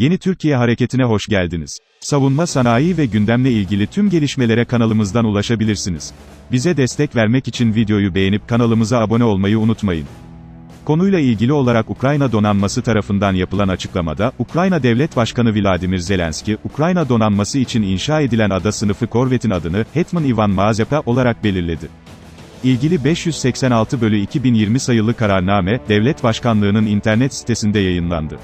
Yeni Türkiye Hareketi'ne hoş geldiniz. Savunma sanayi ve gündemle ilgili tüm gelişmelere kanalımızdan ulaşabilirsiniz. Bize destek vermek için videoyu beğenip kanalımıza abone olmayı unutmayın. Konuyla ilgili olarak Ukrayna donanması tarafından yapılan açıklamada, Ukrayna Devlet Başkanı Vladimir Zelenski, Ukrayna donanması için inşa edilen ada sınıfı korvetin adını, Hetman Ivan Mazepa olarak belirledi. İlgili 586 bölü 2020 sayılı kararname, Devlet Başkanlığı'nın internet sitesinde yayınlandı.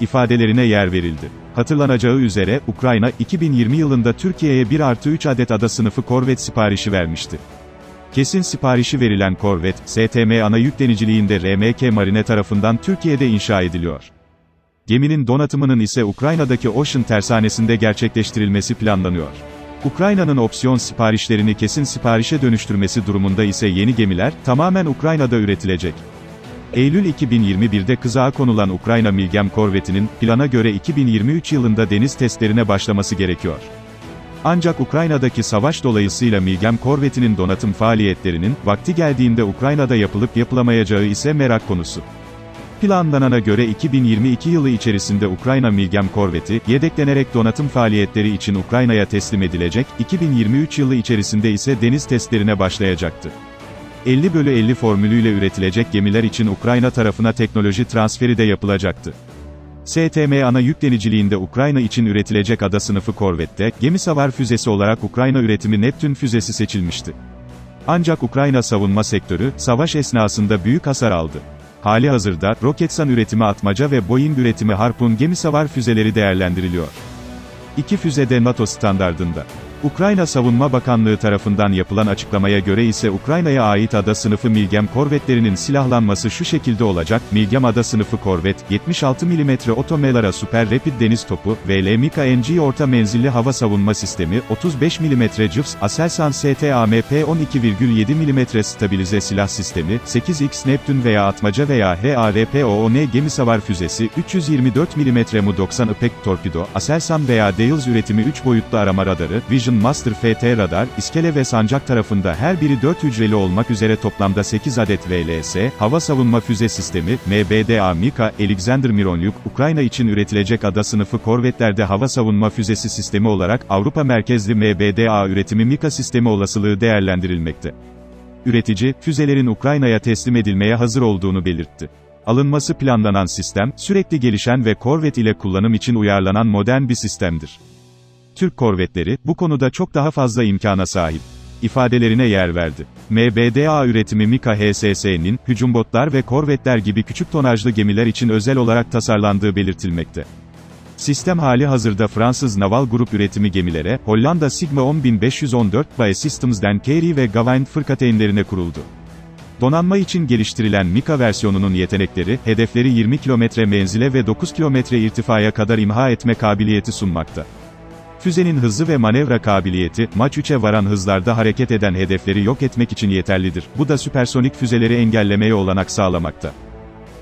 İfadelerine yer verildi. Hatırlanacağı üzere, Ukrayna, 2020 yılında Türkiye'ye 1 artı 3 adet ada sınıfı korvet siparişi vermişti. Kesin siparişi verilen korvet, STM ana yükleniciliğinde RMK Marine tarafından Türkiye'de inşa ediliyor. Geminin donatımının ise Ukrayna'daki Ocean tersanesinde gerçekleştirilmesi planlanıyor. Ukrayna'nın opsiyon siparişlerini kesin siparişe dönüştürmesi durumunda ise yeni gemiler, tamamen Ukrayna'da üretilecek. Eylül 2021'de kızağa konulan Ukrayna Milgem korvetinin, plana göre 2023 yılında deniz testlerine başlaması gerekiyor. Ancak Ukrayna'daki savaş dolayısıyla Milgem korvetinin donatım faaliyetlerinin, vakti geldiğinde Ukrayna'da yapılıp yapılamayacağı ise merak konusu. Planlanana göre 2022 yılı içerisinde Ukrayna Milgem korveti, yedeklenerek donatım faaliyetleri için Ukrayna'ya teslim edilecek, 2023 yılı içerisinde ise deniz testlerine başlayacaktı. 50 bölü 50 formülüyle üretilecek gemiler için Ukrayna tarafına teknoloji transferi de yapılacaktı. STM ana yükleniciliğinde Ukrayna için üretilecek ada sınıfı korvette, gemi savar füzesi olarak Ukrayna üretimi Neptün füzesi seçilmişti. Ancak Ukrayna savunma sektörü, savaş esnasında büyük hasar aldı. Hali hazırda, Roketsan üretimi atmaca ve Boeing üretimi Harpun gemi savar füzeleri değerlendiriliyor. İki füze de NATO standardında. Ukrayna Savunma Bakanlığı tarafından yapılan açıklamaya göre ise Ukrayna'ya ait ada sınıfı Milgem korvetlerinin silahlanması şu şekilde olacak, Milgem ada sınıfı korvet, 76 mm Otomelara Super Rapid deniz topu, VL Mika NG orta menzilli hava savunma sistemi, 35 mm CIFS, Aselsan STAMP 12,7 mm stabilize silah sistemi, 8X Neptün veya atmaca veya HARPOON gemi savar füzesi, 324 mm Mu 90 IPEC torpido, Aselsan veya Dales üretimi 3 boyutlu arama radarı, Vision Master FT radar, iskele ve sancak tarafında her biri 4 hücreli olmak üzere toplamda 8 adet VLS, hava savunma füze sistemi, MBDA Mika, Alexander Mironlyuk, Ukrayna için üretilecek ada sınıfı korvetlerde hava savunma füzesi sistemi olarak Avrupa merkezli MBDA üretimi Mika sistemi olasılığı değerlendirilmekte. Üretici, füzelerin Ukrayna'ya teslim edilmeye hazır olduğunu belirtti. Alınması planlanan sistem, sürekli gelişen ve korvet ile kullanım için uyarlanan modern bir sistemdir. Türk korvetleri, bu konuda çok daha fazla imkana sahip. ifadelerine yer verdi. MBDA üretimi Mika HSS'nin, hücum botlar ve korvetler gibi küçük tonajlı gemiler için özel olarak tasarlandığı belirtilmekte. Sistem hali hazırda Fransız Naval Grup üretimi gemilere, Hollanda Sigma 10514 Bae Systems'den Carey ve Gawain fırkateynlerine kuruldu. Donanma için geliştirilen Mika versiyonunun yetenekleri, hedefleri 20 kilometre menzile ve 9 kilometre irtifaya kadar imha etme kabiliyeti sunmakta. Füzenin hızı ve manevra kabiliyeti, Mach 3'e varan hızlarda hareket eden hedefleri yok etmek için yeterlidir. Bu da süpersonik füzeleri engellemeye olanak sağlamakta.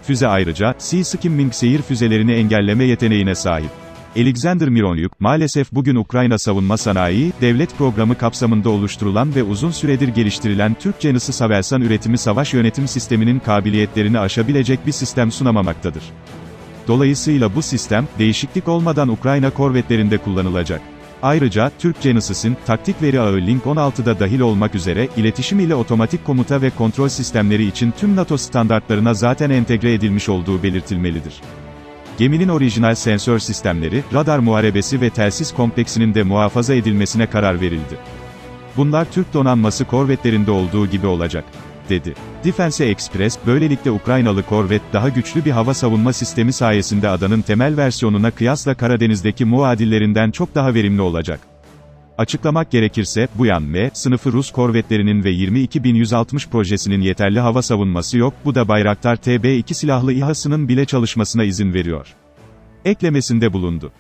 Füze ayrıca, Sea Skimming seyir füzelerini engelleme yeteneğine sahip. Alexander Mironlyuk, maalesef bugün Ukrayna savunma sanayi, devlet programı kapsamında oluşturulan ve uzun süredir geliştirilen Türk Canısı Savelsan üretimi savaş yönetim sisteminin kabiliyetlerini aşabilecek bir sistem sunamamaktadır. Dolayısıyla bu sistem, değişiklik olmadan Ukrayna korvetlerinde kullanılacak. Ayrıca, Türk Genesis'in, taktik veri ağı Link 16'da dahil olmak üzere, iletişim ile otomatik komuta ve kontrol sistemleri için tüm NATO standartlarına zaten entegre edilmiş olduğu belirtilmelidir. Geminin orijinal sensör sistemleri, radar muharebesi ve telsiz kompleksinin de muhafaza edilmesine karar verildi. Bunlar Türk donanması korvetlerinde olduğu gibi olacak dedi. Defense Express, böylelikle Ukraynalı korvet, daha güçlü bir hava savunma sistemi sayesinde adanın temel versiyonuna kıyasla Karadeniz'deki muadillerinden çok daha verimli olacak. Açıklamak gerekirse, bu yan M, sınıfı Rus korvetlerinin ve 22160 projesinin yeterli hava savunması yok, bu da Bayraktar TB2 silahlı İHA'sının bile çalışmasına izin veriyor. Eklemesinde bulundu.